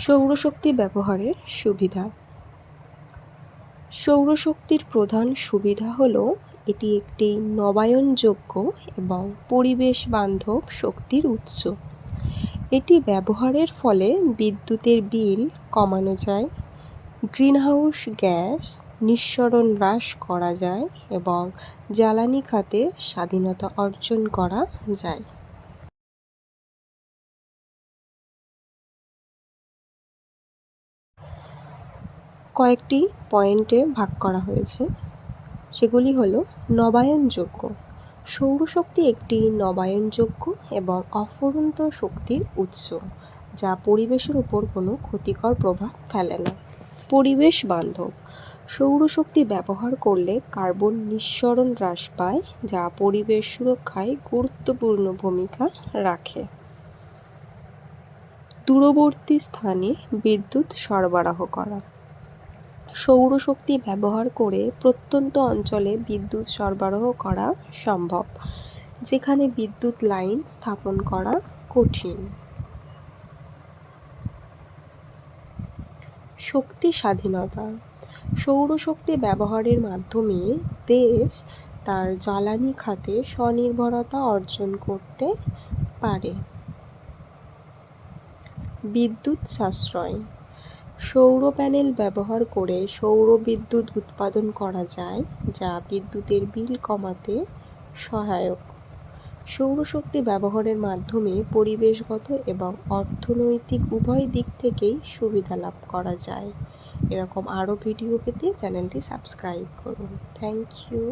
সৌরশক্তি ব্যবহারের সুবিধা। সৌরশক্তির প্রধান সুবিধা হল এটি একটি নবায়নযোগ্য এবং পরিবেশ বান্ধব শক্তির উৎস। এটি ব্যবহারের ফলে বিদ্যুতের বিল কমানো যায়, গ্রিনহাউস গ্যাস নিঃসরণ হ্রাস করা যায় এবং জ্বালানি খাতে স্বাধীনতা অর্জন করা যায়। কয়েকটি পয়েন্টে ভাগ করা হয়েছে। সেগুলি হল নবায়নযোগ্য। সৌরশক্তি একটি নবায়নযোগ্য এবং অফুরন্ত শক্তির উৎস, যা পরিবেশের উপর কোনো ক্ষতিকর প্রভাব ফেলে না। পরিবেশ বান্ধব। সৌরশক্তি ব্যবহার করলে কার্বন নিঃসরণ হ্রাস পায়, যা পরিবেশ সুরক্ষায় গুরুত্বপূর্ণ ভূমিকা রাখে। দূরবর্তী স্থানে বিদ্যুৎ সরবরাহ করা। সৌরশক্তি ব্যবহার করে প্রত্যন্ত অঞ্চলে বিদ্যুৎ সরবরাহ করা সম্ভব, যেখানে বিদ্যুৎ লাইন স্থাপন করা কঠিন। শক্তি স্বাধীনতা। সৌরশক্তি ব্যবহারের মাধ্যমে দেশ তার জ্বালানি খাতে স্বনির্ভরতা অর্জন করতে পারে। বিদ্যুৎ সাশ্রয়। সৌর প্যানেল ব্যবহার করে সৌর বিদ্যুৎ উৎপাদন করা যায়, যা বিদ্যুতের বিল কমাতে সহায়ক। সৌরশক্তি ব্যবহারের মাধ্যমে পরিবেশগত এবং অর্থনৈতিক উভয় দিক থেকেই সুবিধা লাভ করা যায়। এরকম আরও ভিডিও পেতে চ্যানেলটি সাবস্ক্রাইব করুন। Thank you.